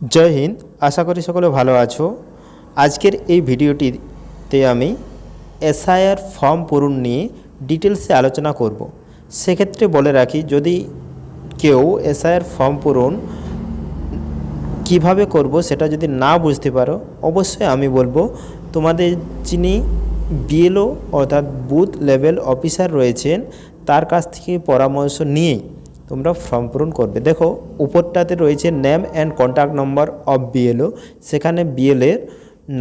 জয় হিন্দ, আশা করি সকলে ভালো আছো। আজকের এই ভিডিওটিতে আমি এসআইআর ফর্ম পূরণ নিয়ে ডিটেলসে আলোচনা করব। সেক্ষেত্রে বলে রাখি, যদি কেউ এসআইআর ফর্ম পূরণ কীভাবে করব সেটা যদি না বুঝতে পারো, অবশ্যই আমি বলব, তোমাদের যিনি বিএলও অর্থাৎ বুথ লেভেল অফিসার রয়েছেন, তার কাছ থেকে পরামর্শ নিয়েই তোমরা ফর্ম পূরণ করবে। দেখো, উপরটাতে রয়েছে name and contact number of BLO সেখানে বিএলের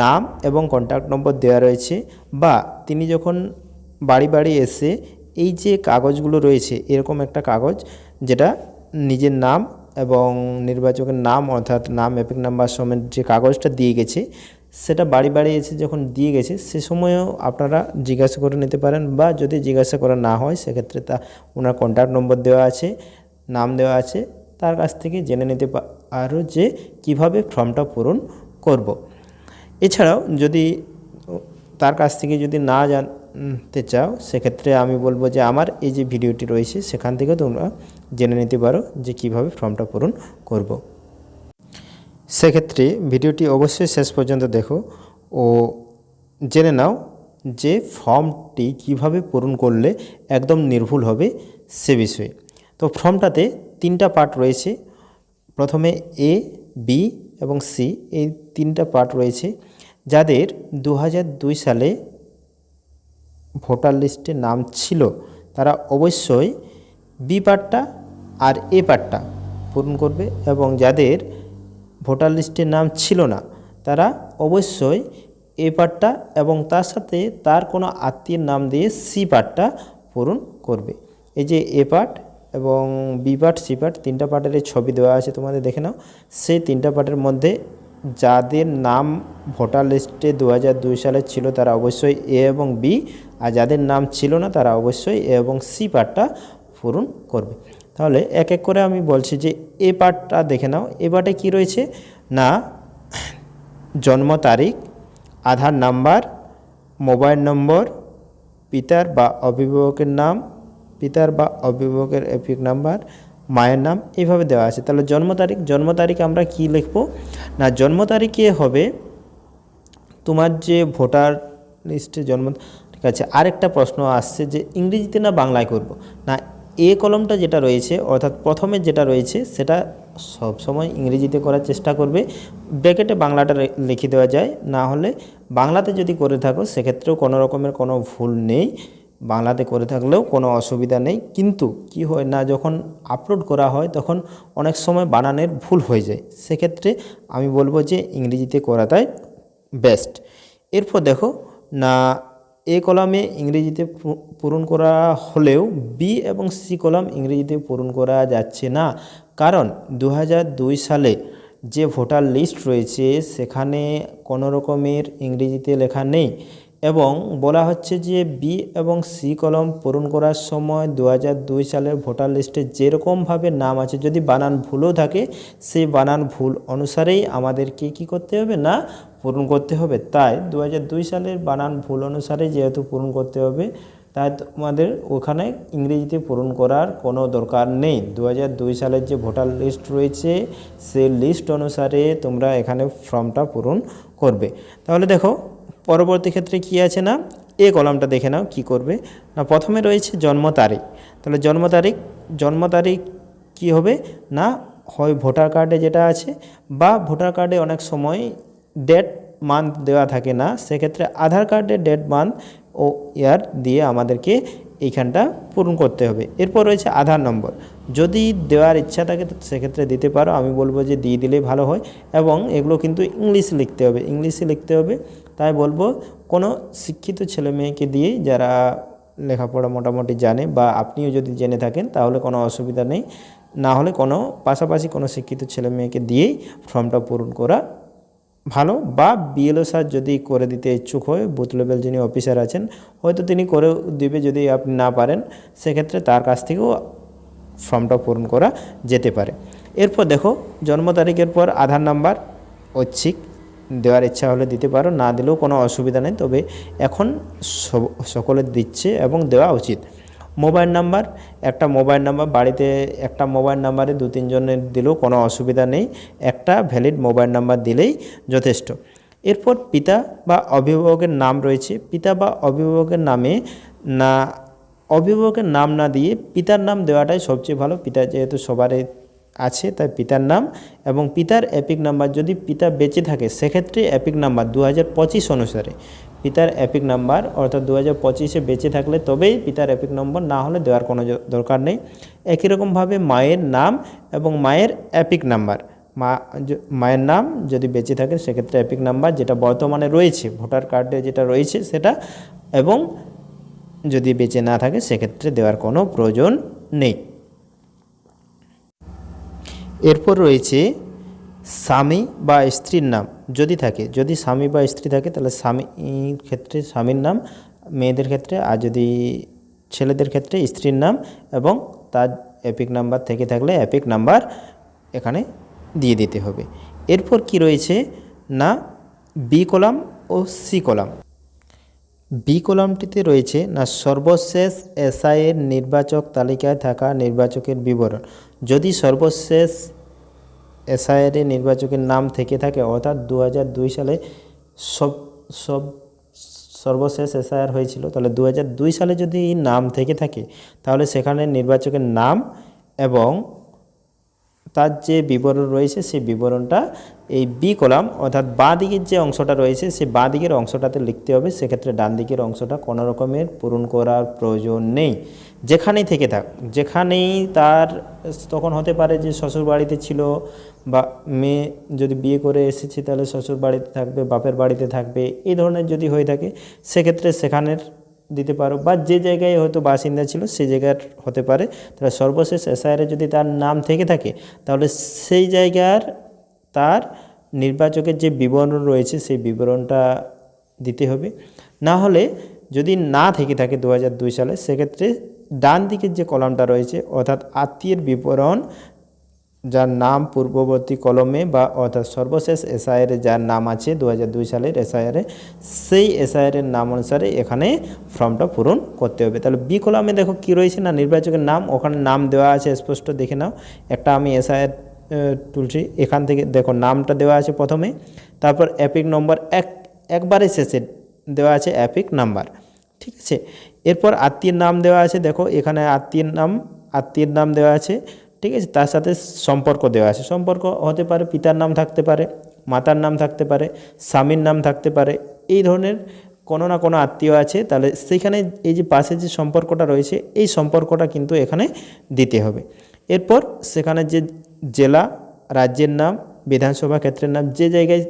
নাম এবং কন্ট্যাক্ট নম্বর দেওয়া রয়েছে। বা তিনি যখন বাড়ি বাড়ি এসে এই যে কাগজগুলো রয়েছে, এরকম একটা কাগজ যেটা নিজের নাম এবং নির্বাচকের নাম অর্থাৎ নাম, এপিক নাম্বার সমেত যে কাগজটা দিয়ে গেছে সেটা বাড়ি বাড়ি এসে যখন দিয়ে গেছে, সে সময়ও আপনারা জিজ্ঞাসা করে নিতে পারেন বা যদি জিজ্ঞাসা করা না হয়, সেক্ষেত্রে তা ওনার কন্ট্যাক্ট নম্বর দেওয়া আছে, নাম দেওয়া আছে, তার কাছ থেকে জেনে নিতে পারো যে কীভাবে ফর্মটা পূরণ করব। এছাড়াও যদি তার কাছ থেকে যদি না জানতে চাও, সেক্ষেত্রে আমি বলব যে আমার এই যে ভিডিওটি রয়েছে, সেখান থেকে তোমরা জেনে নিতে পারো যে কীভাবে ফর্মটা পূরণ করব। সেক্ষেত্রে ভিডিওটি অবশ্যই শেষ পর্যন্ত দেখো ও জেনে নাও যে ফর্মটি কীভাবে পূরণ করলে একদম নির্ভুল হবে সে বিষয়ে। তো ফর্মটাতে তিনটা পার্ট রয়েছে। প্রথমে এ বি এবং সি এই তিনটা পার্ট রয়েছে। যাদের দু দুই সালে ভোটার লিস্টে নাম ছিল, তারা অবশ্যই বি পার্টটা আর এ পার্টটা পূরণ করবে এবং যাদের ভোটার লিস্টে নাম ছিল না। তারা অবশ্যই এ পার্টটা এবং তার সাথে তার কোনো আত্মীয়ের নাম দিয়ে সি পার্টটা পূরণ করবে। এই যে এ পার্ট এবং বি পার্ট, সি পার্ট তিনটা পার্টের ছবি দেওয়া আছে, তোমাদের দেখে নাও। সেই তিনটা পার্টের মধ্যে যাদের নাম ভোটার লিস্টে দু সালে ছিল, তারা অবশ্যই এ এবং বি। আর যাদের নাম ছিল না, তারা অবশ্যই এ এবং সি পার্টটা পূরণ করবে। তাহলে এক এক করে আমি বলছি যে এ পার্টটা দেখে নাও। এ পার্টে কী রয়েছে? না, জন্ম তারিখ, আধার নাম্বার, মোবাইল নম্বর, পিতার বা অভিভাবকের নাম, পিতার বা অভিভাবকের এপিক নাম্বার, মায়ের নাম, এইভাবে দেওয়া আছে। তাহলে জন্ম তারিখ জন্ম তারিখ আমরা কি লিখব? না, জন্ম তারিখে হবে তোমার যে ভোটার লিস্টে জন্ম ঠিক আছে, আরেকটা প্রশ্ন আসছে যে ইংরেজিতে না বাংলায় করব? না এ কলমটা যেটা রয়েছে, অর্থাৎ প্রথমে যেটা রয়েছে, সেটা সব সময় ইংরেজিতে করার চেষ্টা করবে। ব্র্যাকেটে বাংলাটা লিখে দেওয়া যায়। না হলে বাংলাতে যদি করে থাকো, সেক্ষেত্রেও কোনো রকমের কোনো ভুল নেই। বাংলাতে করে থাকলেও কোনো অসুবিধা নেই। কিন্তু কি হয় না, যখন আপলোড করা হয়, তখন অনেক সময় বানানের ভুল হয়ে যায়। সেক্ষেত্রে আমি বলব যে ইংরেজিতে করাটাই বেস্ট এরপর দেখো, না এ কলামে ইংরেজিতে পূরণ করা হলেও বি এবং সি কলাম ইংরেজিতে পূরণ করা যাচ্ছে না। কারণ দু হাজার দুই সালে যে ভোটার লিস্ট রয়েছে, সেখানে কোনো রকমের ইংরেজিতে লেখা নেই এবং বলা হচ্ছে যে বি এবং সি কলম পূরণ করার সময় দু হাজার দুই সালের ভোটার লিস্টে যেরকমভাবে নাম আছে, যদি বানান ভুলও থাকে, সেই বানান ভুল অনুসারেই আমাদেরকে কি করতে হবে না পূরণ করতে হবে। তাই দু হাজার দুই সালের বানান ভুল অনুসারে যেহেতু পূরণ করতে হবে, তাই তোমাদের ওখানে ইংরেজিতে পূরণ করার কোনো দরকার নেই। দু হাজার দুই সালের যে ভোটার লিস্ট রয়েছে সেই লিস্ট অনুসারে তোমরা এখানে ফর্মটা পূরণ করবে। তাহলে দেখো, পরবর্তী ক্ষেত্রে কি আছে না? এ কলামটা দেখে নাও কি করবে। না, প্রথমে রয়েছে জন্ম তারিখ। তাহলে জন্ম তারিখ জন্ম তারিখ কী হবে? না, হয় ভোটার কার্ডে যেটা আছে, বা ভোটার কার্ডে অনেক সময় ডেট মান্থ দেওয়া থাকে না, সেক্ষেত্রে আধার কার্ডে ডেট মান্থ ও ইয়ার দিয়ে আমাদেরকে এইখানটা পূরণ করতে হবে। এরপর রয়েছে আধার নম্বর। যদি দেওয়ার ইচ্ছা থাকে তো সেক্ষেত্রে দিতে পারো। আমি বলব যে দিয়ে দিলেই ভালো হয় এবং এগুলো কিন্তু ইংলিশে লিখতে হবে। ইংলিশে লিখতে হবে। তাই বলব কোনো শিক্ষিত ছেলে মেয়েকে দিয়েই যারা লেখাপড়া মোটামুটি জানে বা আপনিও যদি জেনে থাকেন তাহলে কোনো অসুবিধা নেই। না হলে কোনো, পাশাপাশি কোনো শিক্ষিত ছেলে মেয়েকে দিয়েই ফর্মটা পূরণ করা ভালো বা বিএলও স্যার যদি করে দিতে ইচ্ছুক হয় বুথ লেভেল যিনি অফিসার আছেন, হয়তো তিনি করে দিবে যদি আপনি না পারেন, সেক্ষেত্রে তার কাছ থেকেও ফর্মটা পূরণ করা যেতে পারে। এরপর দেখো, জন্ম তারিখের পর আধার নাম্বার, ঐচ্ছিক, দেওয়ার ইচ্ছা হলে দিতে পারো, না দিলেও কোনো অসুবিধা নেই, তবে এখন সকলে দিচ্ছে এবং দেওয়া উচিত। মোবাইল নাম্বার, একটা মোবাইল নাম্বার, বাড়িতে একটা মোবাইল নাম্বারে দু তিনজনের দিলেও কোনো অসুবিধা নেই, একটা ভ্যালিড মোবাইল নাম্বার দিলেই যথেষ্ট। এরপর পিতা বা অভিভাবকের নাম রয়েছে, পিতা বা অভিভাবকের নামে না, অভিভাবকের নাম না দিয়ে পিতার নাম দেওয়াটাই সবচেয়ে ভালো, পিতা যেহেতু সবারই আছে তাই পিতার নাম এবং পিতার অ্যাপিক নাম্বার যদি পিতা বেঁচে থাকে, সেক্ষেত্রে অ্যাপিক নাম্বার দু হাজার পঁচিশ অনুসারে। পিতার অ্যাপিক নাম্বার, অর্থাৎ দু হাজার পঁচিশে বেঁচে থাকলে তবেই পিতার অ্যাপিক নম্বর না হলে দেওয়ার কোনো দরকার নেই। একই রকমভাবে মায়ের নাম এবং মায়ের অ্যাপিক নাম্বার। মা মায়ের নাম যদি বেঁচে থাকে, সেক্ষেত্রে অ্যাপিক নাম্বার যেটা বর্তমানে রয়েছে, ভোটার কার্ডে যেটা রয়েছে সেটা, এবং যদি বেঁচে না থাকে, সেক্ষেত্রে দেওয়ার কোনো প্রয়োজন নেই। এরপর রয়েছে স্বামী বা স্ত্রীর নাম যদি থাকে, যদি স্বামী বা স্ত্রী থাকে, তাহলে স্বামীর ক্ষেত্রে স্বামীর নাম, মেয়েদের ক্ষেত্রে, আর যদি ছেলেদের ক্ষেত্রে স্ত্রীর নাম এবং তার অ্যাপিক নাম্বার থেকে থাকলে এপিক নাম্বার এখানে দিয়ে দিতে হবে। এরপর কি রয়েছে? না, বি কলাম ও সি কলাম। বি কলামটিতে রয়েছে, না, সর্বশেষ এসআইয়ের নির্বাচক তালিকায় থাকা নির্বাচকের বিবরণ। যদি সর্বশেষ এসআইয়ের নির্বাচকের নাম থেকে থাকে, অর্থাৎ দু সালে সব সব সর্বশেষ এসআইআর হয়েছিল। তাহলে দু সালে যদি নাম থেকে থাকে, তাহলে সেখানে নির্বাচকের নাম এবং তার যে বিবরণ রয়েছে, সেই বিবরণটা এই বি কলাম অর্থাৎ বাঁ দিকের যে অংশটা রয়েছে, সেই বাঁ দিকের অংশটাতে লিখতে হবে। সেক্ষেত্রে ডান দিকের অংশটা কোনো রকমের পূরণ করার প্রয়োজন নেই। যেখানেই থেকে থাক, যেখানেই তার তখন হতে পারে যে শ্বশুর বাড়িতে ছিল বা মেয়ে যদি বিয়ে করে এসেছে, তাহলে শ্বশুর বাড়িতে থাকবে, বাপের বাড়িতে থাকবে, এই ধরনের যদি হয়ে থাকে, সেক্ষেত্রে সেখানের দিতে পারো বা যে জায়গায় হয়তো বাসিন্দা ছিল সেই জায়গার হতে পারে। তাহলে সর্বশেষ এসআইআরে যদি তার নাম থেকে থাকে, তাহলে সেই জায়গার তার নির্বাচকের যে বিবরণ রয়েছে, সেই বিবরণটা দিতে হবে। না হলে যদি না থেকে থাকে দু সালে, সেক্ষেত্রে ডান দিকের যে কলামটা রয়েছে, অর্থাৎ আত্মীয়ের বিবরণ যার নাম পূর্ববর্তী কলমে বা অর্থাৎ সর্বশেষ এসআইআরে যার নাম আছে দু সালের এসআইআরে সেই এসআইআরের নাম অনুসারে এখানে ফর্মটা পূরণ করতে হবে। তাহলে বি কলামে দেখো কি রয়েছে না নির্বাচকের নাম, ওখানে নাম দেওয়া আছে, স্পষ্ট দেখে নাও। একটা আমি এসআইআর তুলছি এখান থেকে দেখো নামটা দেওয়া আছে প্রথমে। তারপর অ্যাপিক নম্বর এক, একবারে শেষে দেওয়া আছে অ্যাপিক নাম্বার। ঠিক আছে? এরপর আত্মীয়ের নাম দেওয়া আছে, দেখো এখানে আত্মীয়ের নাম আত্মীয়ের নাম দেওয়া আছে। ঠিক আছে, তার সাথে সম্পর্ক দেওয়া আছে। সম্পর্ক হতে পারে, পিতার নাম থাকতে পারে, মাতার নাম থাকতে পারে, স্বামীর নাম থাকতে পারে, এই ধরনের কোনো না কোনো আত্মীয় আছে। তাহলে সেইখানে এই যে পাশে যে সম্পর্কটা রয়েছে, এই সম্পর্কটা কিন্তু এখানে দিতে হবে। এরপর সেখানে যে জেলা, রাজ্যের নাম, বিধানসভা ক্ষেত্রের নাম, যে জায়গায়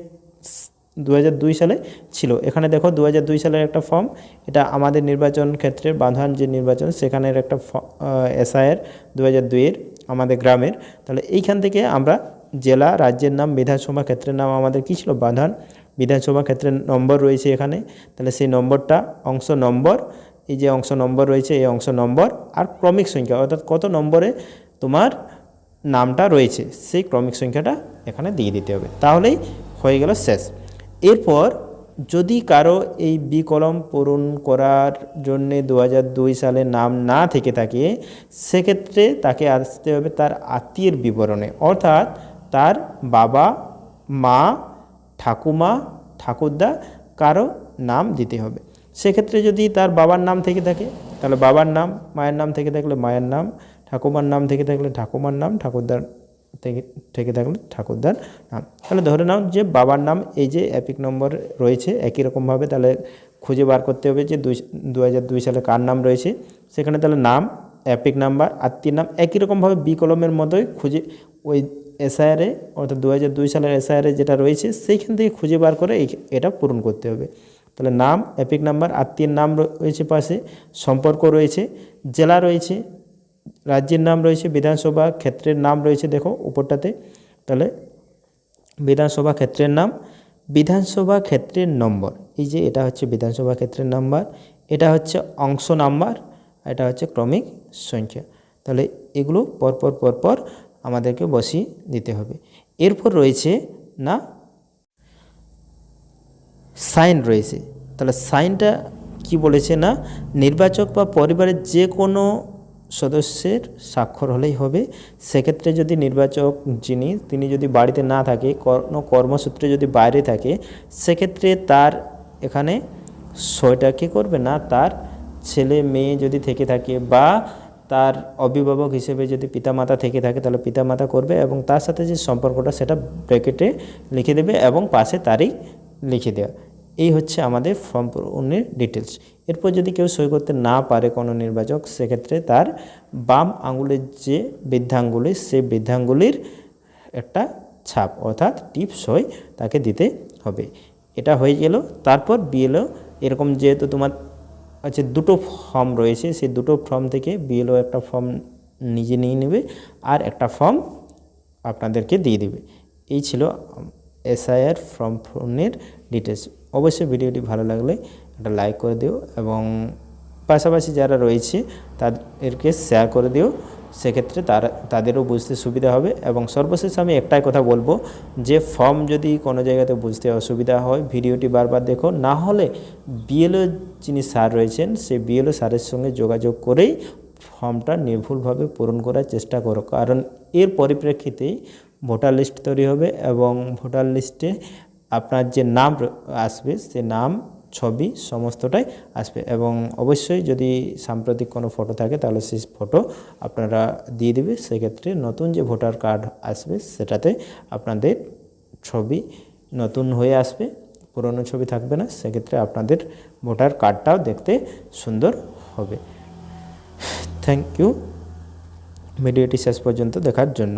দু সালে ছিল, এখানে দেখো দু সালের একটা ফর্ম, এটা আমাদের নির্বাচন ক্ষেত্রের বাঁধান যে নির্বাচন, সেখানের একটা এসআইয়ের দু হাজার দুইয়ের আমাদের গ্রামের, তাহলে এইখান থেকে আমরা জেলা, রাজ্যের নাম, বিধানসভা ক্ষেত্রের নাম আমাদের কী ছিল? বাঁধান। বিধানসভা ক্ষেত্রের নম্বর রয়েছে এখানে। তাহলে সেই নম্বরটা, অংশ নম্বর, এই যে অংশ নম্বর রয়েছে, এই অংশ নম্বর আর ক্রমিক সংখ্যা, অর্থাৎ কত নম্বরে তোমার নামটা রয়েছে, সেই ক্রমিক সংখ্যাটা এখানে দিয়ে দিতে হবে। তাহলেই হয়ে গেল শেষ। এরপর যদি কারও এই বি কলম পূরণ করার জন্যে দু দুই সালে নাম না থেকে থাকে, সেক্ষেত্রে তাকে আসতে হবে তার আত্মীয়ের বিবরণে। অর্থাৎ তার বাবা, মা, ঠাকুমা, ঠাকুরদা কারও নাম দিতে হবে। সেক্ষেত্রে যদি তার বাবার নাম থেকে থাকে, তাহলে বাবার নাম, মায়ের নাম থেকে থাকলে মায়ের নাম, ঠাকুমার নাম থেকে থাকলে ঠাকুমার নাম, ঠাকুরদার থেকে থেকে থাকলে ঠাকুরদার নাম। তাহলে ধরে নাও যে বাবার নাম এই যে অ্যাপিক নম্বর রয়েছে, একই রকমভাবে তাহলে খুঁজে বার করতে হবে যে দুই হাজার দুই সালে কার নাম রয়েছে। সেখানে তাহলে নাম অ্যাপিক নাম্বার আত্মীয় নাম একই রকমভাবে বি কলমের মতোই খুঁজে ওই এসআইআরে অর্থাৎ দু দুই সালের এসআইআরে যেটা রয়েছে, সেইখান থেকে খুঁজে বার করে এটা পূরণ করতে হবে। তাহলে নাম অ্যাপিক নাম্বার আত্মীয়ের নাম রয়েছে পাশে, সম্পর্ক রয়েছে, জেলা রয়েছে রাজ্যের নাম রয়েছে বিধানসভা ক্ষেত্রের নাম রয়েছে, দেখো উপরটাতে। তাহলে বিধানসভা ক্ষেত্রের নাম, বিধানসভা ক্ষেত্রের নম্বর। এই যে এটা হচ্ছে বিধানসভা ক্ষেত্রের নাম্বার, এটা হচ্ছে অংশ নাম্বার এটা হচ্ছে ক্রমিক সংখ্যা। তাহলে এগুলো পরপর পরপর আমাদেরকে বসিয়ে দিতে হবে। এরপর রয়েছে না, সাইন রয়েছে। তাহলে সাইনটা কি বলেছে না, নির্বাচক বা পরিবারের যে কোনো সদস্যের স্বাক্ষর হলেই হবে। সেক্ষেত্রে যদি নির্বাচক যিনি, তিনি যদি বাড়িতে না থাকে কোনো কর্মসূত্রে যদি বাইরে থাকে, সেক্ষেত্রে তার এখানে সইটা কী করবে না? তার ছেলে মেয়ে যদি থেকে থাকে বা তার অভিভাবক হিসেবে যদি পিতামাতা থেকে থাকে, তাহলে পিতামাতা করবে এবং তার সাথে যে সম্পর্কটা, সেটা ব্র্যাকেটে লিখে দেবে এবং পাশে তারিখ লিখে দেওয়া। এই হচ্ছে আমাদের ফর্ম পূরণের ডিটেলস এরপর যদি কেউ সই করতে না পারে কোনো নির্বাচক, সেক্ষেত্রে তার বাম আঙুলের যে বৃদ্ধাঙ্গুলি সে বৃদ্ধাঙ্গুলির একটা ছাপ, অর্থাৎ টিপ সই তাকে দিতে হবে। এটা হয়ে গেল। তারপর বিএলও, এরকম যেহেতু তোমার আচ্ছা দুটো ফর্ম রয়েছে, সেই দুটো ফর্ম থেকে বিএলও একটা ফর্ম নিজে নিয়ে নেবে আর একটা ফর্ম আপনাদেরকে দিয়ে দেবে। এই ছিল এসআইআর ফর্ম ফর্মের ডিটেলস অবশ্যই ভিডিওটি ভালো লাগলে একটা লাইক করে দিও এবং পাশাপাশি যারা রয়েছে, তাদেরকে শেয়ার করে দিও। সেক্ষেত্রে তারা, তাদেরও বুঝতে সুবিধা হবে এবং সর্বশেষ আমি একটাই কথা বলব, যে ফর্ম যদি কোনো জায়গাতে বুঝতে অসুবিধা হয়, ভিডিওটি বারবার দেখো, না হলে বিএলও যিনি স্যার রয়েছেন, সেই বিএলও স্যারের সঙ্গে যোগাযোগ করেই ফর্মটা নির্ভুলভাবে পূরণ করার চেষ্টা করো। কারণ এর পরিপ্রেক্ষিতেই ভোটার লিস্ট তৈরি হবে এবং ভোটার লিস্টে আপনার যে নাম আসবে, সে নাম ছবি সমস্তটাই আসবে এবং অবশ্যই যদি সাম্প্রতিক কোনো ফটো থাকে, তাহলে সেই ফটো আপনারা দিয়ে দেবে। সেক্ষেত্রে নতুন যে ভোটার কার্ড আসবে, সেটাতে আপনাদের ছবি নতুন হয়ে আসবে, পুরনো ছবি থাকবে না। সেক্ষেত্রে আপনাদের ভোটার কার্ডটাও দেখতে সুন্দর হবে। থ্যাংক ইউ ভিডিওটি শেষ পর্যন্ত দেখার জন্য।